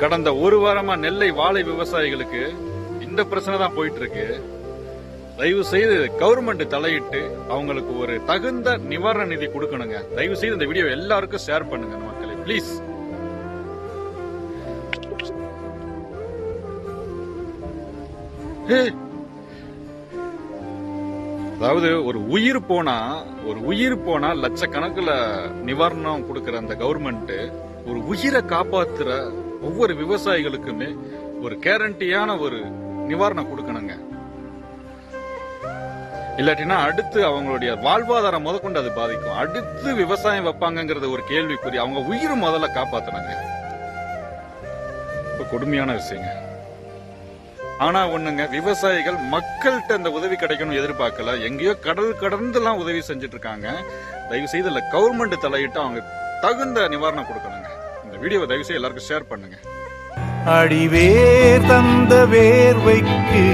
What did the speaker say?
கடந்த ஒரு வாரமா நெல்லை வாழை விவசாயிகளுக்கு இந்த பிரச்சனை தான் போயிட்டு இருக்கு தயவு செய்து கவர்மெண்ட் தலையிட்டு அவங்களுக்கு ஒரு தகுந்த நிவாரண நிதி கொடுக்கணுங்க. தயவு செய்து இந்த வீடியோ எல்லாருக்கும் ஷேர் பண்ணுங்க மக்களே ப்ளீஸ் அதாவது ஒரு உயிர் போனா ஒரு உயிர் போனா லட்சக்கணக்கில் நிவாரணம் கொடுக்கிற அந்த கவர்மெண்ட் ஒரு உயிரை காப்பாத்துற ஒவ்வொரு விவசாயிகளுக்குமே ஒரு கேரண்டியான ஒரு நிவாரணம் கொடுக்கணுங்க. இல்லாட்டினா அடுத்து அவங்களுடைய வாழ்வாதாரம் முதற்கொண்டு அது பாதிக்கும். அடுத்து விவசாயம் வைப்பாங்கிறது ஒரு கேள்விக்குறி. அவங்க உயிர் முதல்ல காப்பாத்தினாங்க இப்ப கொடுமையான விஷயங்க. ஆனா ஒண்ணுங்க விவசாயிகள் மக்கள்கிட்ட இந்த உதவி கிடைக்கணும் எதிர்பார்க்கல. எங்கேயோ கடல் கடந்து எல்லாம் உதவி செஞ்சுட்டு இருக்காங்க தயவு செய்து இல்ல கவர்மெண்ட் தலையிட்டு அவங்க தகுந்த நிவாரணம் கொடுக்கணுங்க. வீடியோவை தயவு செய்ய எல்லாருக்கும் ஷேர் பண்ணுங்க. அடிவேர் தந்த வேர்வைக்கு